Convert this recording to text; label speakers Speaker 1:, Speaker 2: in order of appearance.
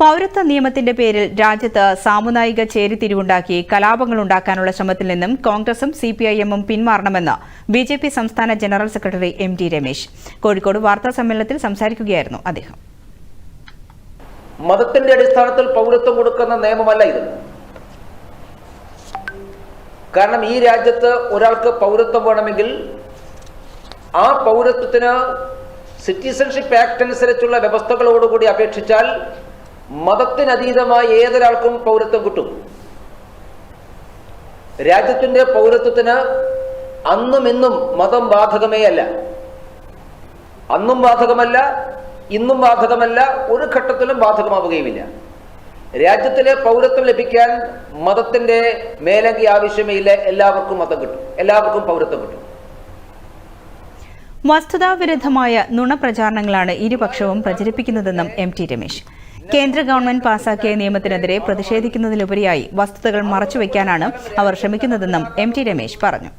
Speaker 1: പൗരത്വ നിയമത്തിന്റെ പേരിൽ രാജ്യത്ത് സാമുദായിക ചേരിതിരിവുണ്ടാക്കി കലാപങ്ങൾ ഉണ്ടാക്കാനുള്ള ശ്രമത്തിൽ നിന്നും കോൺഗ്രസും സിപിഐഎമ്മും പിന്മാറണമെന്ന് ബി ജെ പി സംസ്ഥാന general secretary M T Ramesh Kozhikode വാർത്താ സമ്മേളനത്തിൽ സംസാരിക്കുകയായിരുന്നു അദ്ദേഹം
Speaker 2: മതത്തിന്റെ അടിസ്ഥാനത്തിൽ പൗരത്വം കൊടുക്കുന്ന നിയമമല്ല ഇത് കാരണം ഈ രാജ്യത്ത് ഒരാൾക്ക് പൗരത്വം വേണമെങ്കിൽ ആ പൗരത്വത്തിന് സിറ്റിസൺഷിപ്പ് ആക്ട് അനുസരിച്ചുള്ള വ്യവസ്ഥകളോടുകൂടി അപേക്ഷിച്ചാൽ മതത്തിനതീതമായി ഏതൊരാൾക്കും പൗരത്വം കിട്ടും രാജ്യത്തിന്റെ പൗരത്വത്തിന് അന്നും ഇന്നും മതം ബാധകമേ അല്ല അന്നും ബാധകമല്ല ഇന്നും ബാധകമല്ല ഒരു ഘട്ടത്തിലും ബാധകമാവുകയുമില്ല രാജ്യത്തിലെ പൗരത്വം ലഭിക്കാൻ മതത്തിന്റെ മേലങ്കി ആവശ്യമേ ഇല്ല എല്ലാവർക്കും മതം കിട്ടും എല്ലാവർക്കും പൗരത്വം കിട്ടും
Speaker 1: വസ്തുതാവിരുദ്ധമായ നുണപ്രചാരണങ്ങളാണ് ഇരുപക്ഷവും പ്രചരിപ്പിക്കുന്നതെന്നും എം ടി രമേശ് കേന്ദ്ര ഗവൺമെന്റ് പാസാക്കിയ നിയമത്തിനെതിരെ പ്രതിഷേധിക്കുന്നതിലുപരിയായി വസ്തുതകൾ മറച്ചുവെക്കാനാണ് അവർ ശ്രമിക്കുന്നതെന്നും എം ടി രമേശ് പറഞ്ഞു